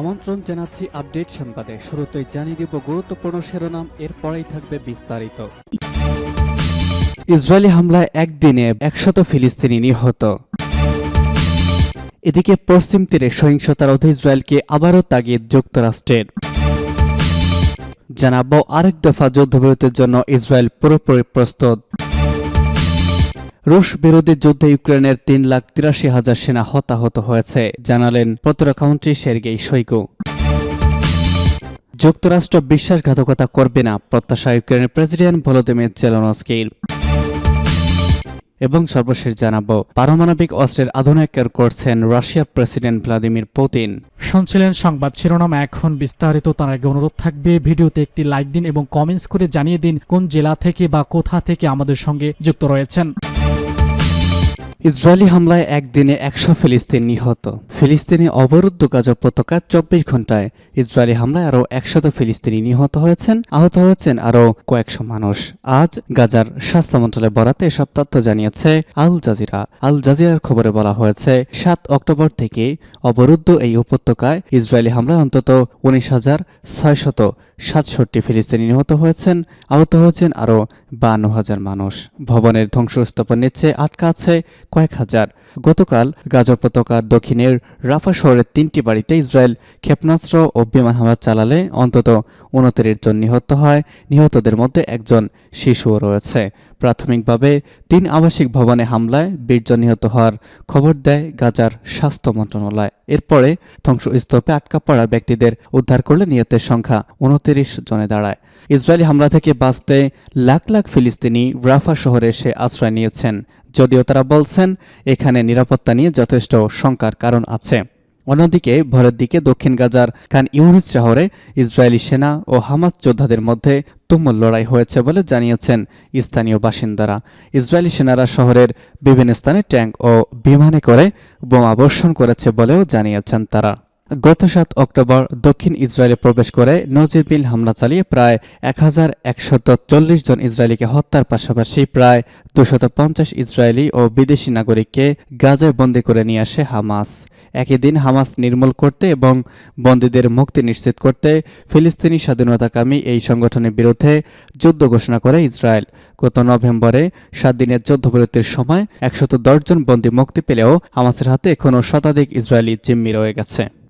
আমন্ত্রণ জানাচ্ছি আপডেট সংবাদে। শুরুতেই জানিয়ে দিব গুরুত্বপূর্ণ শিরোনাম, এরপরেই থাকবে বিস্তারিত। ইসরায়েলি হামলায় একদিনে একশত ফিলিস্তিনি নিহত। এদিকে পশ্চিম তীরে সহিংসতার রোধে ইসরায়েলকে আবারও তাগিদ যুক্তরাষ্ট্রের। জানাব আরেক দফা যুদ্ধবিরতির জন্য ইসরায়েল পুরোপুরি প্রস্তুত। রুশ বিরোধী যুদ্ধে ইউক্রেনের তিন লাখ তিরাশি হাজার সেনা হতাহত হয়েছে, জানালেন প্রতিরক্ষামন্ত্রী সের্গেই শৈগু যুক্তরাষ্ট্র বিশ্বাসঘাতকতা করবে না, প্রত্যাশা ইউক্রেনের প্রেসিডেন্ট ভলোদিমির জেলনস্কির। এবং সর্বশেষ জানাব, পারমাণবিক অস্ত্রের আধুনিকরণ করছেন রাশিয়ার প্রেসিডেন্ট ভ্লাদিমির পুতিন। শুনছিলেন সংবাদ শিরোনাম, এখন বিস্তারিত, তার আগে অনুরোধ থাকবে, ভিডিওতে একটি লাইক দিন এবং কমেন্টস করে জানিয়ে দিন কোন জেলা থেকে বা কোথা থেকে আমাদের সঙ্গে যুক্ত রয়েছেন। ইসরায়েলি হামলায় একদিনে একশো ফিলিস্তিন নিহত। ফিলিস্তিনি অবরুদ্ধ গাজা উপত্যকা চব্বিশ ঘন্টায় ইসরায়েলি হামলায় আরও একশত ফিলিস্তিনি নিহত হয়েছেন, আহত হয়েছেন আরও কয়েকশো মানুষ। আজ গাজার স্বাস্থ্য মন্ত্রণালয় বরাতে এসব তথ্য জানিয়েছে আল জাজিরা। আল জাজিরার খবরে বলা হয়েছে, সাত অক্টোবর থেকে অবরুদ্ধ এই উপত্যকায় ইসরায়েলি হামলায় অন্তত উনিশ হাজার ছয়শত সাতষট্টি ফিলিস্তিনি নিহত হয়েছেন, আহত হয়েছেন আরও বান্ন হাজার মানুষ। ভবনের ধ্বংসস্তূপের নিচে আটকা আছে কয়েক হাজার। গতকাল গাজপতাকার দক্ষিণের রাফা শহরের তিনটি বাড়িতে ইসরায়েল ক্ষেপণাস্ত্র ও বিমান হামলা চালালে অন্তত উনতিরিশ জন নিহত হয়। নিহতদের মধ্যে একজন শিশুও রয়েছে। প্রাথমিকভাবে তিন আবাসিক ভবনে হামলায় বিশ জন নিহত হওয়ার খবর দেয় গাজার স্বাস্থ্য মন্ত্রণালয়। এরপরে ধ্বংসস্তূপে আটকা পড়া ব্যক্তিদের উদ্ধার করলে নিহতের সংখ্যা উনতিরিশ জনে দাঁড়ায়। ইসরায়েলি হামলা থেকে বাঁচতে লাখ লাখ ফিলিস্তিনি রাফা শহরে এসে আশ্রয় নিয়েছেন। যদিও তারা বলছেন, এখানে নিরাপত্তা নিয়ে যথেষ্ট শঙ্কার কারণ আছে। অন্যদিকে, ভোরের দিকে দক্ষিণ গাজার খান ইউনিস শহরে ইসরায়েলি সেনা ও হামাস যোদ্ধাদের মধ্যে তুমুল লড়াই হয়েছে বলে জানিয়েছেন স্থানীয় বাসিন্দারা। ইসরায়েলি সেনারা শহরের বিভিন্ন স্থানে ট্যাঙ্ক ও বিমানে করে বোমা বর্ষণ করেছে বলেও জানিয়েছেন তারা। গত সাত অক্টোবর দক্ষিণ ইসরায়েলে প্রবেশ করে নজিরবিল হামলা চালিয়ে প্রায় এক হাজার একশত চল্লিশ জন ইসরায়েলিকে হত্যার পাশাপাশি প্রায় দুশত পঞ্চাশ ইসরায়েলি ও বিদেশি নাগরিককে গাজায় বন্দি করে নিয়ে আসে হামাস। একই দিন হামাস নির্মূল করতে এবং বন্দীদের মুক্তি নিশ্চিত করতে ফিলিস্তিনি স্বাধীনতাকামী এই সংগঠনের বিরুদ্ধে যুদ্ধ ঘোষণা করে ইসরায়েল। গত নভেম্বরে সাত দিনের যুদ্ধবিরতির সময় একশত জন বন্দী মুক্তি পেলেও হামাসের হাতে এখনও শতাধিক ইসরায়েলি জিম্মি রয়ে গেছে।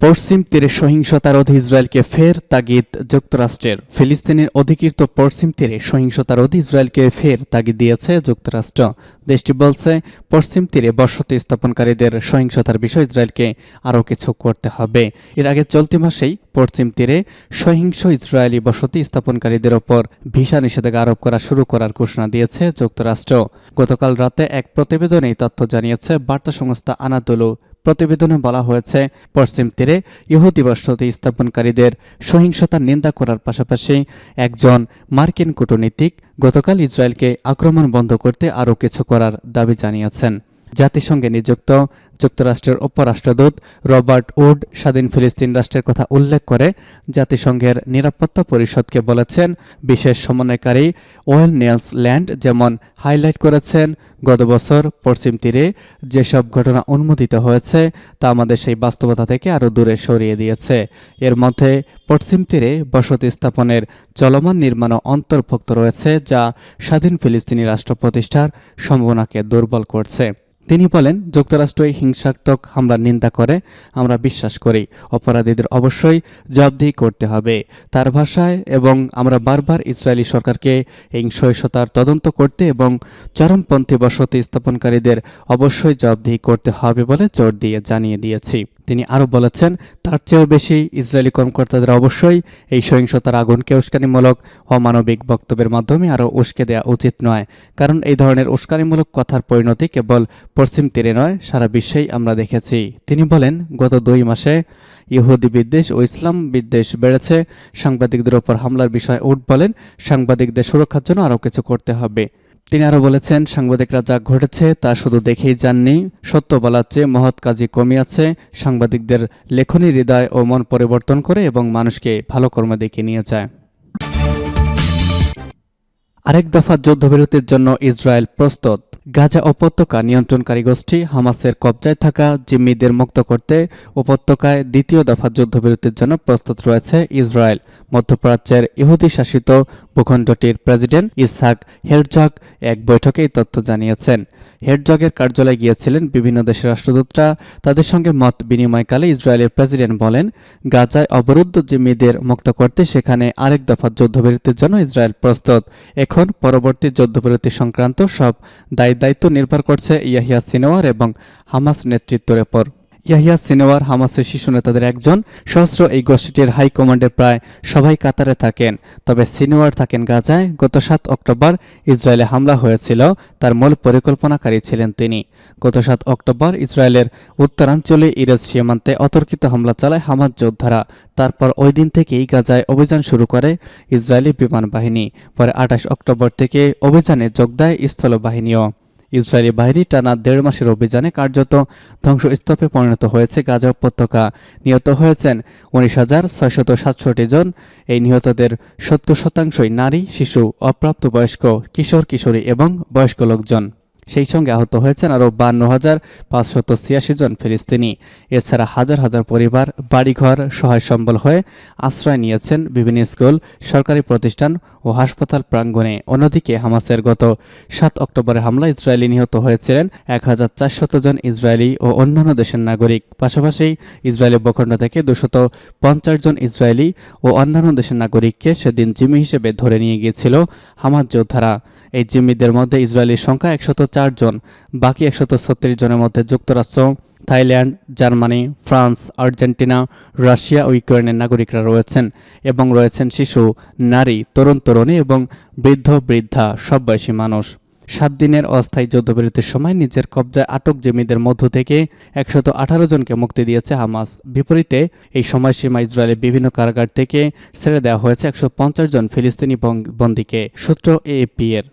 পশ্চিম তীরে সহিংসতা রোধে ইসরায়েলকে ফের তাগিদ যুক্তরাষ্ট্রের। ফিলিস্তিনের অধিকৃত পশ্চিম তীরে সহিংসতা রোধে ইসরায়েলকে ফের তাগিদ দিয়েছে যুক্তরাষ্ট্র। দেশটি বলছে, পশ্চিম তীরে বসতি স্থাপনকারীদের সহিংসতার বিষয়ে ইসরায়েলকে আরও কিছু করতে হবে। এর আগে চলতি মাসেই পশ্চিম তীরে সহিংস ইসরায়েলি বসতি স্থাপনকারীদের ওপর ভিসা নিষেধাজ্ঞা আরোপ করা শুরু করার ঘোষণা দিয়েছে যুক্তরাষ্ট্র। গতকাল রাতে এক প্রতিবেদনে তথ্য জানিয়েছে, বার্তা সংস্থা আনাদুলু প্রতিবেদনে বলা হয়েছে, পশ্চিম তীরে ইহুদি বসতি স্থাপনকারীদের সহিংসতার নিন্দা করার পাশাপাশি একজন মার্কিন কূটনীতিক গতকাল ইসরায়েলকে আক্রমণ বন্ধ করতে আরও কিছু করার দাবি জানিয়েছেন। জাতিসংঘে নিযুক্ত যুক্তরাষ্ট্রের উপরাষ্ট্রদূত রবার্ট উড স্বাধীন ফিলিস্তিন রাষ্ট্রের কথা উল্লেখ করে জাতিসংঘের নিরাপত্তা পরিষদকে বলেছেন, বিশেষ সমন্বয়কারী ওয়েল নেলস ল্যান্ড যেমন হাইলাইট করেছেন, গত বছর পশ্চিম তীরে যেসব ঘটনা অনুমোদিত হয়েছে তা আমাদের সেই বাস্তবতা থেকে আরও দূরে সরিয়ে দিয়েছে। এর মধ্যে পশ্চিম তীরে বসতি স্থাপনের চলমান নির্মাণও অন্তর্ভুক্ত রয়েছে, যা স্বাধীন ফিলিস্তিনি রাষ্ট্র প্রতিষ্ঠার সম্ভাবনাকে দুর্বল করছে। তিনি বলেন, যুক্তরাষ্ট্র এই হিংসাত্মক হামলার নিন্দা করে, আমরা বিশ্বাস করি। অপরাধীদের অবশ্যই জবাবদিহি করতে হবে। তার ভাষায় এবং আমরা বারবার ইসরায়েলি সরকারকে এই সহিংসতার তদন্ত করতে এবং চরমপন্থী বসতি স্থাপনকারীদের অবশ্যই জবাবদিহি করতে হবে বলে জোর দিয়ে জানিয়ে দিয়েছি। তিনি আরও বলেছেন, তার চেয়েও বেশি ইসরায়েলি কর্মকর্তাদের অবশ্যই এই সহিংসতার আগুনকে উস্কানিমূলক অমানবিক বক্তব্যের মাধ্যমে আরও উস্কে দেওয়া উচিত নয়। কারণ এই ধরনের উস্কানিমূলক কথার পরিণতি কেবল পশ্চিম তীরে নয়, সারা বিশ্বেই আমরা দেখেছি। তিনি বলেন, গত দুই মাসে ইহুদি বিদ্বেষ ও ইসলাম বিদ্বেষ বেড়েছে। সাংবাদিকদের ওপর হামলার বিষয়ে উঠ বলেন, সাংবাদিকদের সুরক্ষার জন্য আরও কিছু করতে হবে। তিনি আরও বলেছেন, সাংবাদিকরা যা ঘটেছে তা শুধু দেখেই যাননি, সত্য বলার চেয়ে মহৎ কাজই কমিয়াছে সাংবাদিকদের লেখনী হৃদয় ও মন পরিবর্তন করে এবং মানুষকে ভালো কর্ম দিকে নিয়ে যায়। আরেক দফা যুদ্ধবিরতির জন্য ইসরায়েল প্রস্তুত। গাজা উপত্যকা নিয়ন্ত্রণকারী গোষ্ঠী হামাসের কবজায় থাকা জিম্মিদের মুক্ত করতে উপত্যকায় দ্বিতীয় দফা যুদ্ধবিরতির জন্য প্রস্তুত রয়েছে ইসরায়েল। মধ্যপ্রাচ্যের ইহুদি শাসিত ভূখণ্ডটির প্রেসিডেন্ট ইসহাক হেরজাক এক বৈঠকে তথ্য জানিয়েছেন। হেরজগের কার্যালয়ে গিয়েছিলেন বিভিন্ন দেশের রাষ্ট্রদূতরা। তাদের সঙ্গে মত বিনিময়কালে ইসরায়েলের প্রেসিডেন্ট বলেন, গাজায় অবরুদ্ধ জিম্মিদের মুক্ত করতে সেখানে আরেক দফা যুদ্ধবিরতির জন্য ইসরায়েল প্রস্তুত। এখন পরবর্তী যুদ্ধবিরতি সংক্রান্ত সব দায় দায়িত্ব নির্ভর করছে ইয়াহিয়া সিনোয়ার এবং হামাস নেতৃত্বের ওপর ইয়াহিয়া সিনোয়ার হামাসের শীর্ষ নেতাদের একজন। সহস্র এই গোষ্ঠীটির হাইকমান্ডে প্রায় সবাই কাতারে থাকেন। তবে সিনোয়ার থাকেন গাজায়। গত সাত অক্টোবর ইসরায়েলে হামলা হয়েছিল। তার মূল পরিকল্পনাকারী ছিলেন তিনি। গত সাত অক্টোবর ইসরায়েলের উত্তরাঞ্চলে ইরাজ সীমান্তে অতর্কিত হামলা চালায় হামাজ যোদ্ধারা। তারপর ওই দিন থেকেই গাজায় অভিযান শুরু করে ইসরায়েলি বিমান বাহিনী। পরে আঠাশ অক্টোবর থেকে অভিযানে যোগ দেয় স্থলবাহিনীও। ইসরায়েলি বাহিনী টানা দেড় মাসের অভিযানে কার্যত ধ্বংসস্তূপে পরিণত হয়েছে গাজা উপত্যকা। নিহত হয়েছেন উনিশ হাজার ছয়শত সাতষট্টি জন। এই নিহতদের সত্তর শতাংশই নারী, শিশু, অপ্রাপ্তবয়স্ক, কিশোর, কিশোরী এবং বয়স্ক লোকজন। সেই সঙ্গে আহত হয়েছেন আরও বান্ন হাজার পাঁচশত ছিয়াশি জন ফিলিস্তিনি। এছাড়া হাজার হাজার পরিবার, বাড়িঘর সহায় সম্বল হয়ে আশ্রয় নিয়েছেন বিভিন্ন স্কুল, সরকারি প্রতিষ্ঠান ও হাসপাতাল প্রাঙ্গণে। অন্যদিকে হামাসের গত সাত অক্টোবরের হামলা ইসরায়েলি নিহত হয়েছিলেন এক হাজার চারশত জন ইসরায়েলি ও অন্যান্য দেশের নাগরিক। পাশাপাশি ইসরায়েলি ভূখণ্ড থেকে দুশত পঞ্চাশ জন ইসরায়েলি ও অন্যান্য দেশের নাগরিককে সেদিন জিমি হিসেবে ধরে নিয়ে গিয়েছিল হামাজ যোদ্ধারা। এই জিম্মিদের মধ্যে ইসরায়েলের সংখ্যা একশত জন, বাকি একশত জনের মধ্যে যুক্তরাষ্ট্র, Thailand, Germany, France, Argentina, Russia ও ইউক্রেনের নাগরিকরা রয়েছেন এবং রয়েছেন শিশু, নারী, তরুণ তরুণী এবং বৃদ্ধ বৃদ্ধা সব বয়সী মানুষ। সাত দিনের অস্থায়ী যুদ্ধবিরতির সময় নিজের কবজায় আটক জিম্মিদের মধ্য থেকে একশত আঠারো জনকে মুক্তি দিয়েছে হামাস। বিপরীতে, এই সময়সীমা ইসরায়েলের বিভিন্ন কারাগার থেকে ছেড়ে দেওয়া হয়েছে একশো পঞ্চাশ জন ফিলিস্তিনি বন্দীকে। সূত্র এএপি এর।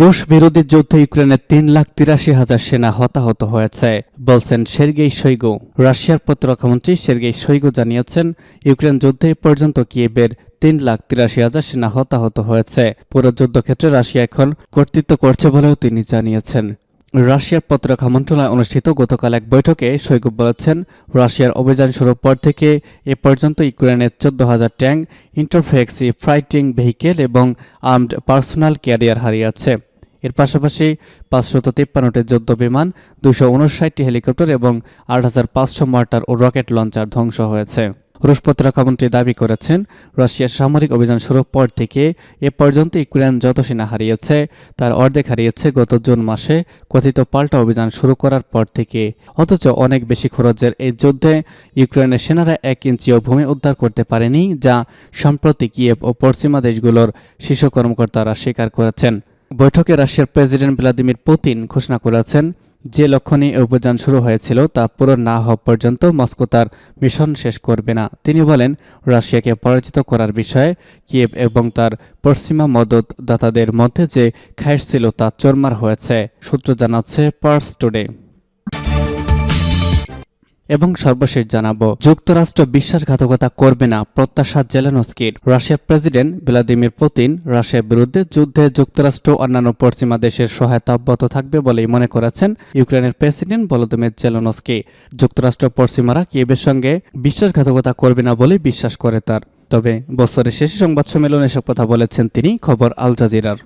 রুশ বিরোধী যুদ্ধে ইউক্রেনে তিন লাখ তিরাশি হাজার সেনা হতাহত হয়েছে, বলছেন সের্গেই শৈগু। রাশিয়ার প্রতিরক্ষামন্ত্রী সের্গেই শৈগু জানিয়েছেন, ইউক্রেন যুদ্ধে পর্যন্ত কিয়েবের তিন লাখ তিরাশি হাজার সেনা হতাহত হয়েছে। পুরো যুদ্ধক্ষেত্রে রাশিয়া এখন কর্তৃত্ব করছে বলেও তিনি জানিয়েছেন। রাশিয়ার প্রতিরক্ষা মন্ত্রণালয় অনুষ্ঠিত গতকাল এক বৈঠকে শৈগু বলেছেন, রাশিয়ার অভিযান শুরুর পর থেকে এ পর্যন্ত ইউক্রেনের চোদ্দ হাজার ট্যাঙ্ক ইন্টারফেক্সি ফাইটিং ভেহিকেল এবং আর্মড পার্সোনাল ক্যারিয়ার হারিয়েছে এর পাশাপাশি পাঁচশত তিপ্পান্নটি যুদ্ধ বিমান দুশো উনষাটটি হেলিকপ্টার এবং আট হাজার পাঁচশো মর্টার ও রকেট লঞ্চার ধ্বংস হয়েছে। রুশ প্রতিরক্ষামন্ত্রী দাবি করেছেন, রাশিয়ার সামরিক অভিযান শুরুর পর থেকে এ পর্যন্ত ইউক্রেন যত সেনা হারিয়েছে, তার অর্ধেক হারিয়েছে গত জুন মাসে, কথিত পাল্টা অভিযান শুরু করার পর থেকে। অথচ অনেক বেশি খরচের এই যুদ্ধে ইউক্রেনের সেনারা এক ইঞ্চিও ভূমি উদ্ধার করতে পারেনি, যা সম্প্রতি কিয়েভ ও পশ্চিমা দেশগুলোর শীর্ষ কর্মকর্তারা স্বীকার করেছেন। বৈঠকে রাশিয়ার প্রেসিডেন্ট ভ্লাদিমির পুতিন ঘোষণা করেছেন যে লক্ষ্য নিয়ে অভিযান শুরু হয়েছিল তা পূরণ না হওয়া পর্যন্ত মস্কো তার মিশন শেষ করবে না। তিনি বলেন, রাশিয়াকে পরাজিত করার বিষয়ে কিয়েভ এবং তার পশ্চিমা মদতদাতাদের মধ্যে যে খায়েশ ছিল তা চোরমার হয়েছে, সূত্র জানাচ্ছে পার্স টুডে। এবং সর্বশেষ জানাব, যুক্তরাষ্ট্র বিশ্বাসঘাতকতা করবে না, প্রত্যাশা জেলেনস্কির। রাশিয়ার প্রেসিডেন্ট ভ্লাদিমির পুতিন রাশিয়ার বিরুদ্ধে যুদ্ধে যুক্তরাষ্ট্র অন্যান্য পশ্চিমা দেশের সহায়তা অব্যাহত থাকবে বলেই মনে করেছেন ইউক্রেনের প্রেসিডেন্ট ভলোদিমির জেলেনস্কি। যুক্তরাষ্ট্র পশ্চিমারা কিয়েভের সঙ্গে বিশ্বাসঘাতকতা করবে না বলে বিশ্বাস করে তার। তবে বছরের শেষে সংবাদ সম্মেলনে এসব কথা বলেছেন তিনি খবর আল জাজিরার।